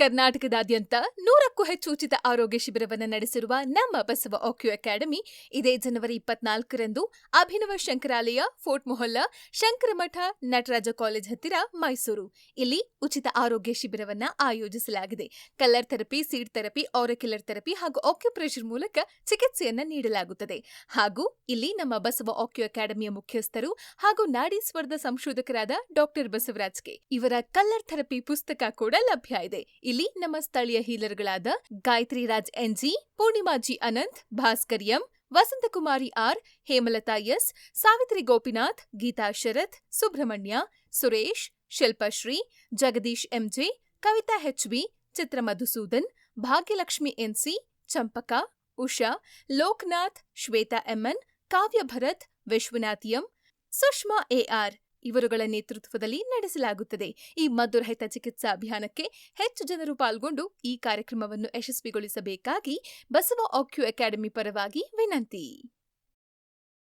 ಕರ್ನಾಟಕದಾದ್ಯಂತ ನೂರಕ್ಕೂ ಹೆಚ್ಚು ಉಚಿತ ಆರೋಗ್ಯ ಶಿಬಿರವನ್ನು ನಡೆಸಿರುವ ನಮ್ಮ ಬಸವ ಆಕ್ಯೂ ಅಕಾಡೆಮಿ, ಇದೇ ಜನವರಿ ಇಪ್ಪತ್ನಾಲ್ಕರಂದು ಅಭಿನವ ಶಂಕರಾಲಯ, ಫೋರ್ಟ್ ಮೊಹಲ್ಲಾ, ಶಂಕರಮಠ, ನಟರಾಜ ಕಾಲೇಜ್ ಹತ್ತಿರ ಮೈಸೂರು. ಇಲ್ಲಿ ಉಚಿತ ಆರೋಗ್ಯ ಶಿಬಿರವನ್ನ ಆಯೋಜಿಸಲಾಗಿದೆ. Colour therapy, seed therapy, auricular therapy ಹಾಗೂ ಆಕ್ಯುಪ್ರೆಷರ್ ಮೂಲಕ ಚಿಕಿತ್ಸೆಯನ್ನ ನೀಡಲಾಗುತ್ತದೆ. ಹಾಗೂ ಇಲ್ಲಿ ನಮ್ಮ ಬಸವ ಆಕ್ಯೂ ಅಕಾಡೆಮಿಯ ಮುಖ್ಯಸ್ಥರು ಹಾಗೂ ನಾಡಿ ಸಂಶೋಧಕರಾದ ಡಾಕ್ಟರ್ ಬಸವರಾಜ್ ಕೆ ಇವರ ಕಲ್ಲರ್ ಥೆರಪಿ ಪುಸ್ತಕ ಕೂಡ ಲಭ್ಯ ಇದೆ. ಇಲ್ಲಿ ನಮ್ಮ ಸ್ಥಳೀಯ ಹೀಲರ್ಗಳಾದ Gayatri Raj NG Poornima G Anant Bhaskar M Vasanthakumari R Hemalatha S Savitri Gopinath Geetha Sharath Subrahmanya Suresh Shilpashree Jagadish MJ Kavitha HB Chitra Madhusudan Bhagyalakshmi NC Champaka Usha Lokanath Shwetha MN Kavya Bharath Vishwanath M Sushma AR ಇವರುಗಳ ನೇತೃತ್ವದಲ್ಲಿ ನಡೆಸಲಾಗುತ್ತದೆ. ಈ ಮದ್ದುರಹಿತ ಚಿಕಿತ್ಸಾ ಅಭಿಯಾನಕ್ಕೆ ಹೆಚ್ಚು ಜನರು ಪಾಲ್ಗೊಂಡು ಈ ಕಾರ್ಯಕ್ರಮವನ್ನು ಯಶಸ್ವಿಗೊಳಿಸಬೇಕಾಗಿ ಬಸವ ಆಕ್ಯೂ ಅಕಾಡೆಮಿ ಪರವಾಗಿ ವಿನಂತಿ.